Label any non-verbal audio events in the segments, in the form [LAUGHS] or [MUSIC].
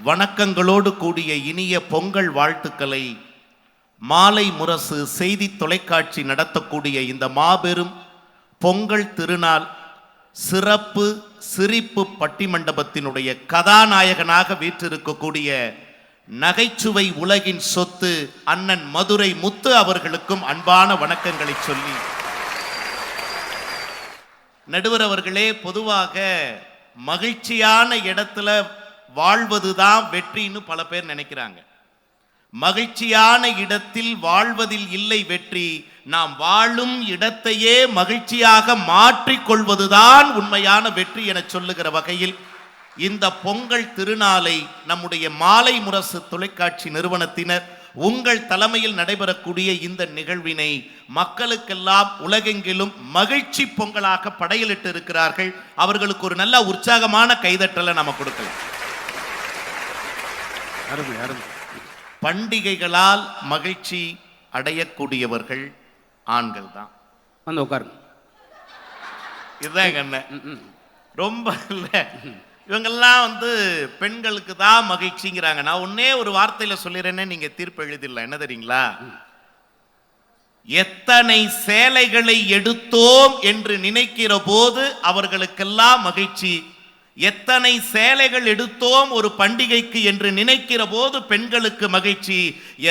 வணக்கங்களோடு கூடிய இனிய பொங்கல் வாழ்த்துக்களை மாலை முரசு செய்தி தொலைக்காட்சி நடத்தக்கூடிய இந்த மாபெரும் பொங்கல் திருநாள் சிறப்பு சிரிப்பு பட்டிமண்டபத்தினுடைய கதாநாயகனாக வீற்றிருக்கக்கூடிய நகைச்சுவை உலகின் சொத்து அண்ணன் மதுரை முத்து அவர்களுக்கும் அன்பான வணக்கங்களை சொல்லி நடுவர் அவர்களே பொதுவாக மகிழ்ச்சியான இடத்துல வாழ்வதுதான் வெற்றின்னு பல பேர் நினைக்கிறாங்க. மகிழ்ச்சியான இடத்தில் வாழ்வதில் இல்லை வெற்றி நாம் வாழும் இடத்தையே மகிழ்ச்சியாக மாற்றிக்கொள்வதுதான் உண்மையான வெற்றி என சொல்லுகிற வகையில் இந்த பொங்கல் திருநாளை நம்முடைய மாலை முரசு தொலைக்காட்சி நிறுவனத்தினர் உங்கள் தலைமையில் நடைபெறக்கூடிய இந்த நிகழ்வினை மக்களுக்கெல்லாம் உலகெங்கிலும் மகிழ்ச்சி பொங்கலாக படையலிட்டு இருக்கிறார்கள் அவர்களுக்கு ஒரு நல்ல உற்சாகமான கைதட்டலை நம்ம கொடுக்கலாம். அருமை அருமை. பண்டிகைகளால் மகிழ்ச்சி அடையக்கூடியவர்கள் ஆண்கள் தான். வந்து உட்காருங்க. இதுதான் எங்க அண்ணன். ரொம்ப இல்லை. இவங்கெல்லாம் வந்து பெண்களுக்கு தான் மகிழ்ச்சிங்கிறாங்க. நான் ஒன்னே ஒரு வார்த்தையில சொல்லிடுறேன்னே நீங்க தீர்ப்பு எழுதிடலாம். என்ன தெரியுங்களா? எத்தனை சேலைகளை எடுத்தோம் என்று நினைக்கிற போது அவர்களுக்கெல்லாம் மகிழ்ச்சி எத்தனை சேலைகள் எடுத்தோம் ஒரு பண்டிகைக்கு என்று நினைக்கிற போது பெண்களுக்கு மகிழ்ச்சி.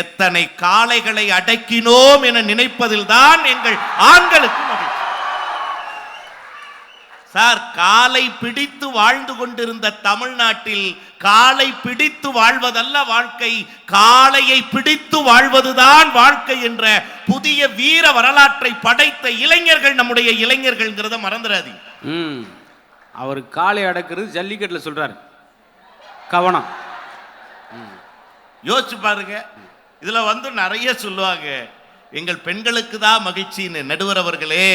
எத்தனை காளைகளை அடக்கினோம் என நினைப்பதில் தான் எங்கள் ஆண்களுக்கு மகிழ்ச்சி. சார் காலை பிடித்து வாழ்ந்து கொண்டிருந்த தமிழ்நாட்டில் காலை பிடித்து வாழ்வதல்ல வாழ்க்கை காளையை பிடித்து வாழ்வதுதான் வாழ்க்கை என்ற புதிய வீர வரலாற்றை படைத்த இளைஞர்கள் நம்முடைய இளைஞர்கள்ங்கிறத மறந்துடாதீங்க. அவர் காலை அடக்கிறது ஜல்லிக்கட்டில் சொல்றாரு. கவனம். யோசிச்சு பாருங்க. இதுல வந்து நிறைய சொல்லுவாங்க. எங்கள் பெண்களுக்கு தான் மகிழ்ச்சின்னு நடுவர் அவர்களே.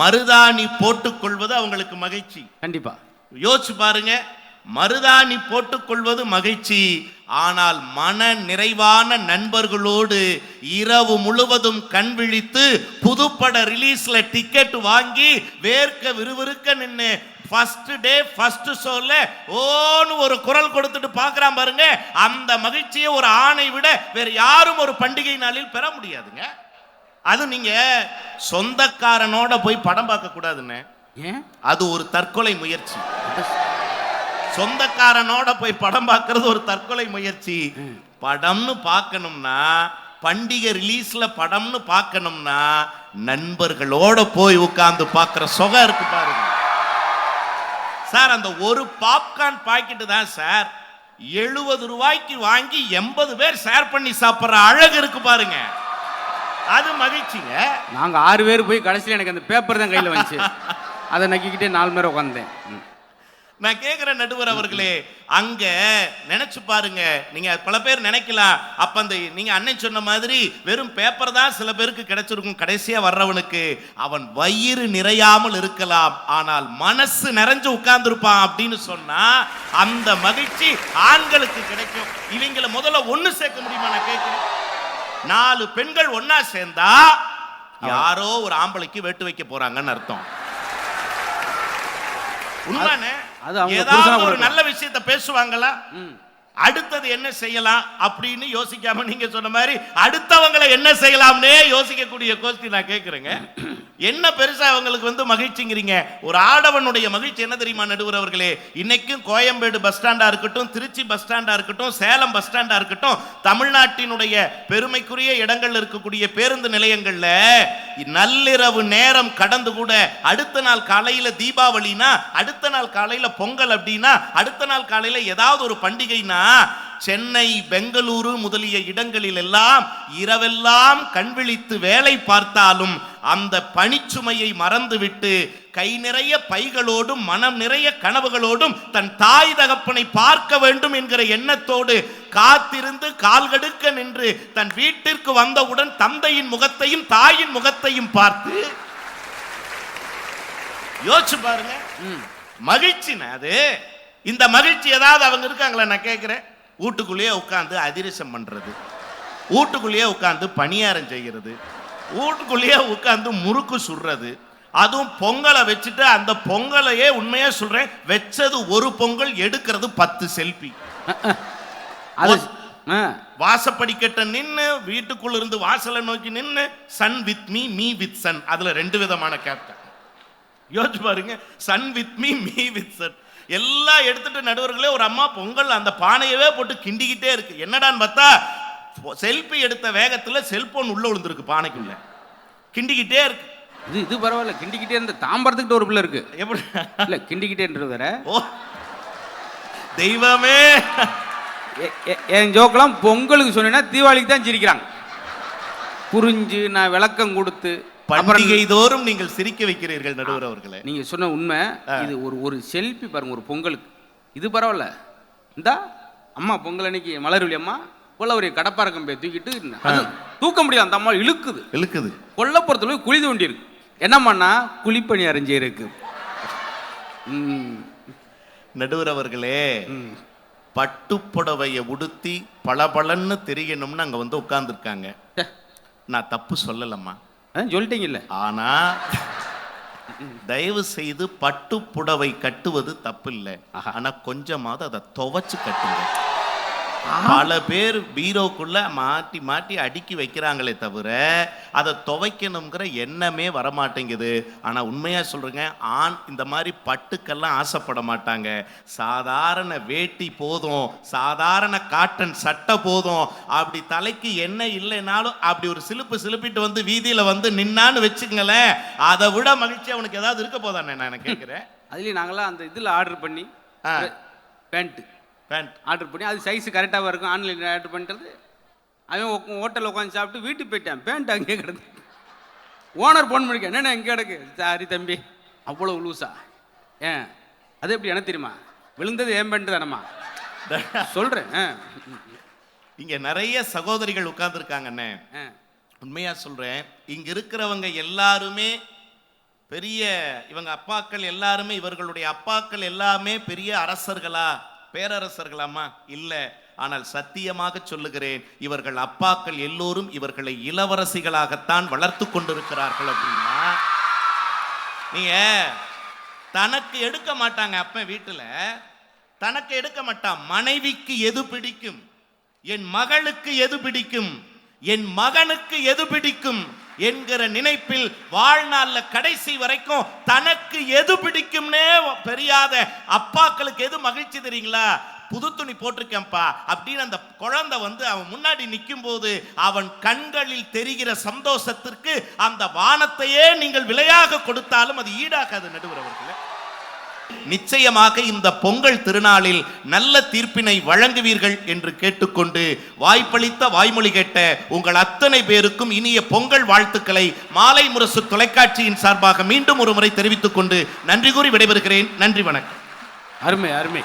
மருதாணி போட்டுக்கொள்வது அவங்களுக்கு மகிழ்ச்சி. கண்டிப்பா. யோசிச்சு பாருங்க. மருதாணி போட்டுக்கொள்வது மகிழ்ச்சி. ஆனால் மன நிறைவான நண்பர்களோடு இரவு முழுவதும் கண் விழித்து புதுப்பட ரிலீஸ்ல டிக்கெட் வாங்கி வேர்க்க விறுவிறுக்க நின்னு ஃபர்ஸ்ட் டே ஃபர்ஸ்ட் ஷோல ஓன்னு ஒரு குரல் கொடுத்துட்டு பார்க்கறான் பாருங்க. அந்த மகிழ்ச்சியை ஒரு ஆணை விட வேற யாரும் ஒரு பண்டிகை நாளில் பெற முடியாதுங்க. அது நீங்க சொந்தக்காரனோட போய் படம் பார்க்க கூடாதுன்னு. அது ஒரு தற்கொலை முயற்சி. சொந்தக்காரனோட போய் படம் பார்க்கறது ஒரு தற்கொலை முயற்சி. படம்னு பார்க்கணும்னா பண்டிகை ரிலீஸ்ல படம்னு பார்க்கணும்னா நண்பர்களோட போய் உட்கார்ந்து பார்க்குற சுகம் இருக்கு சார் அந்த ஒரு பாப்கார்ன் பாக்கெட்டு தான் சார். எழுபது ரூபாய்க்கு வாங்கி எண்பது பேர் ஷேர் பண்ணி சாப்பிட்ற அழகு இருக்கு பாருங்க. அது மகிழ்ச்சிங்க. நாங்கள் ஆறு பேர் போய் கடைசியில் எனக்கு அந்த பேப்பர் தான் கையில் வந்துச்சு. அதை நக்கிக்கிட்டே நாலு பேர் உட்காந்தேன் ம். நான் கேட்கிற நடுவர் அவர்களே அங்க நினைச்சு பாருங்க. நீங்க பல பேர் நினைக்கலாம். அப்ப அந்த நீங்க அண்ணன் சொன்ன மாதிரி வெறும் பேப்பர் தான் சில பேருக்கு கிடைச்சிருக்கும். கடைசியா வர்றவனுக்கு அவன் வயிறு நிறையாமல் இருக்கலாம். ஆனால் மனசு நிறைஞ்சு உட்கார்ந்துருப்பான் அப்படின்னு சொன்னா அந்த மகிழ்ச்சி ஆண்களுக்கு கிடைக்கும். இவங்கள முதல்ல ஒண்ணு சேர்க்க முடியுமா நான் கேட்கிறேன் நாலு பெண்கள் ஒண்ணா சேர்ந்தா யாரோ ஒரு ஆம்பளைக்கு வெட்டு வைக்க போறாங்கன்னு அர்த்தம். உண்மையானே அது அவங்க ஏதாவது ஒரு. நல்ல விஷயத்தை பேசுவாங்களா அடுத்தது என்ன செய்யலாம் அப்படின்னு யோசிக்காம நீங்க சொன்ன மாதிரி அடுத்தவங்களை என்ன செய்யலாம்னே யோசிக்கக்கூடிய கோஷ்டி நான் கேட்குறேங்க என்ன பெருசா அவங்களுக்கு வந்து மகிழ்ச்சிங்கிறீங்க? ஒரு ஆடவனுடைய மகிழ்ச்சி என்ன தெரியுமா நடுவர் அவர்களே இன்னைக்கும் கோயம்பேடு பஸ் ஸ்டாண்டா இருக்கட்டும் திருச்சி பஸ் ஸ்டாண்டா இருக்கட்டும் சேலம் பஸ் ஸ்டாண்டா இருக்கட்டும் தமிழ்நாட்டினுடைய பெருமைக்குரிய இடங்கள்ல இருக்கக்கூடிய பேருந்து நிலையங்கள்ல நள்ளிரவு நேரம் கடந்து கூட அடுத்த நாள் காலையில தீபாவளினா அடுத்த நாள் காலையில பொங்கல் அப்படின்னா அடுத்த நாள் காலையில ஏதாவது ஒரு பண்டிகைனா சென்னை பெங்களூரு முதலிய இடங்களில் எல்லாம் இரவெல்லாம் கண்விழித்து வேலை பார்த்தாலும் அந்த பணிச்சுமையை மறந்துவிட்டு கை நிறைய பைகளோடும் மனம் நிறைய கனவுகளோடும் தன் தாய் தகப்பனை பார்க்க வேண்டும் என்கிற எண்ணத்தோடு காத்திருந்து கால்கடுக்க நின்று தன் வீட்டிற்கு வந்தவுடன் தந்தையின் முகத்தையும் தாயின் முகத்தையும் பார்த்து யோசிச்சு பாருங்க. ம். மகிழ்ச்சிண்ணே அது இந்த மகிழ்ச்சி ஏதாவது அவங்க இருக்காங்களா? நான் கேட்குறேன் வீட்டுக்குள்ளேயே உட்காந்து அதிரசம் பண்றது. வீட்டுக்குள்ளேயே உட்காந்து பணியாரம் செய்கிறது. வீட்டுக்குள்ளேயே உட்காந்து முறுக்கு சுடுறது. அதுவும் பொங்கலை வச்சுட்டு அந்த பொங்கலையே உண்மையா சொல்றேன். வச்சது ஒரு பொங்கல் எடுக்கிறது பத்து செல்ஃபி அது வாசப்படிக்கட்ட நின்னு வீட்டுக்குள்ள இருந்து வாசலை நோக்கி நின்னு son with me me with son அதுல ரெண்டு விதமான கேப்டன் யோசிச்சு பாருங்க. Son with me me with son எல்லாம் எடுத்துட்டு நடுவர்களே ஒரு அம்மா பொங்கல் அந்த பானையவே போட்டு கிண்டிக்கிட்டே இருக்கு. என்னடான்னு பார்த்தா செல்ஃபி எடுத்த வேகத்துல செல்போன் உள்ள விழுந்திருக்கு பானைக்குள்ள. கிண்டிக்கிட்டே இருக்கு. இது இது பரவாயில்ல. கிண்டிக்கிட்டே இருந்த தாம்பரத்துக்கிட்ட ஒரு பிள்ளை இருக்கு. எப்படி? இல்ல கிண்டிக்கிட்டேன்றது வேற. ஓ தெய்வமே. என் ஜோக்கெல்லாம் பொங்கலுக்கு சொன்னேன்னா தீபாவளிக்கு தான் சிரிக்கிறாங்க. புரிஞ்சு நான் விளக்கம் கொடுத்து பண்டிகை தோறும் நீங்கள் சிரிக்க வைக்கிறீர்கள் நடுவர் அவர்களே. நீங்க சொன்ன உண்மை இது ஒரு ஒரு செல்ஃபி பாருங்க ஒரு பொங்கலுக்கு இது பரவாயில்ல. இந்தா அம்மா பொங்கல் அன்னைக்கு மலர்விழி அம்மா கொல்லவரிய கடப்பார கம்பியை தூக்கிட்டு தூக்க முடியல அந்த அம்மா இழுக்குது. இழுக்குது. கொல்லப்புறத்துல போய் குழி தோண்டி இருக்கு என்னம்மாண்ணா குழிப்பணி அரைஞ்சி இருக்கு. நடுவர் அவர்களே ம். பட்டுப்புடவைய உடுத்தி பளபளன்னு தெரியணும்னு அங்க வந்து உட்கார்ந்துருக்காங்க. ச்சே, நான் தப்பு சொல்லலம்மா. சொல்லிட்டீங்கல்ல. ஆனா தயவு செய்து பட்டுப்புடவை கட்டுவது தப்பு இல்லை ஆனா கொஞ்சமாவது அதை துவைச்சு கட்டுங்க. பல பேர் பீரோக்குள்ள மாட்டி மாட்டி அடுக்கி வைக்கிறாங்களே தவிர அதை துவைக்கணுங்கிற எண்ணமே வரமாட்டேங்குது. ஆனா உண்மையா சொல்றேங்க ஆண் இந்த மாதிரி பட்டுக்கெல்லாம் ஆசைப்பட மாட்டாங்க. சாதாரண வேட்டி போதும் சாதாரண காட்டன் சட்டை போதும். அப்படி தலைக்கு எண்ணெய் இல்லைனாலும் அப்படி ஒரு சிலுப்பு சிலுப்பிட்டு வந்து வீதியில வந்து நின்னான்னு வச்சுங்களேன் அதை விட மகிழ்ச்சி அவனுக்கு ஏதாவது இருக்க போதானே நான் கேட்கிறேன் [LAUGHS] அதுலேயும் நாங்களாம் அந்த இதில் ஆர்டர் பண்ணி. பேண்ட்டு பேண்ட் ஆர்டர் பண்ணி அது சைஸ் கரெக்டாக இருக்கும். ஆன்லைனில் ஆர்டர் பண்ணிட்டது. அவன் ஹோட்டலில் உட்காந்து சாப்பிட்டு வீட்டுக்கு போயிட்டான். பேண்ட் அங்கேயே கிடக்கு ஓனர் ஃபோன் பண்ணிக்க என்னண்ணே எங்கே கிடக்கு? சாரி தம்பி. அவ்வளோ லூஸா ஏன்? அது எப்படி எனக்கு தெரியுமா? விழுந்தது ஏன் பேண்ட் தானம்மா? சொல்கிறேன் இங்க நிறைய சகோதரிகள் உட்கார்ந்துருக்காங்கண்ணே. ஆ. உண்மையா சொல்றேன். இங்க இருக்கிறவங்க எல்லாருமே பெரிய இவங்க அப்பாக்கள் எல்லாருமே இவர்களுடைய அப்பாக்கள் எல்லாமே பெரிய அரசர்களா? பேரரசர்களாமா? இல்ல. ஆனால் சத்தியமாக சொல்லுகிறேன் இவர்கள் அப்பாக்கள் எல்லோரும் இவர்களை இளவரசிகளாகத்தான் வளர்த்து கொண்டிருக்கிறார்கள் அப்படின்னா நீங்க தனக்கு எடுக்க மாட்டாங்க அப்ப வீட்டுல. தனக்கு எடுக்க மாட்டான் மனைவிக்கு எது பிடிக்கும்? என் மகளுக்கு எது பிடிக்கும்? என் மகனுக்கு எது பிடிக்கும்? என்கிற நினைப்பில் வாழ்நாள்ல கடைசி வரைக்கும் தனக்கு எது பிடிக்கும்னே தெரியாத அப்பாக்களுக்கு எது மகிழ்ச்சி தெரியுங்களா? புது துணி போட்டிருக்கேன்ப்பா. அப்படின்னு அந்த குழந்தை வந்து அவன் முன்னாடி நிற்கும் போது அவன் கண்களில் தெரிகிற சந்தோஷத்திற்கு அந்த வானத்தையே நீங்கள் விலையாக கொடுத்தாலும் அது ஈடாகாது நடுவர் அவர்களே. நிச்சயமாக இந்த பொங்கல் திருநாளில் நல்ல தீர்ப்பினை வழங்குவீர்கள் என்று கேட்டுக்கொண்டு வாய்ப்பளித்த வாய்மொழி கேட்ட உங்கள் அத்தனை பேருக்கும் இனிய பொங்கல் வாழ்த்துக்களை மாலை முரசு தொலைக்காட்சியின் சார்பாக மீண்டும் ஒரு முறை தெரிவித்துக் கொண்டு நன்றி கூறி விடைபெறுகிறேன். நன்றி வணக்கம். அருமை அருமை.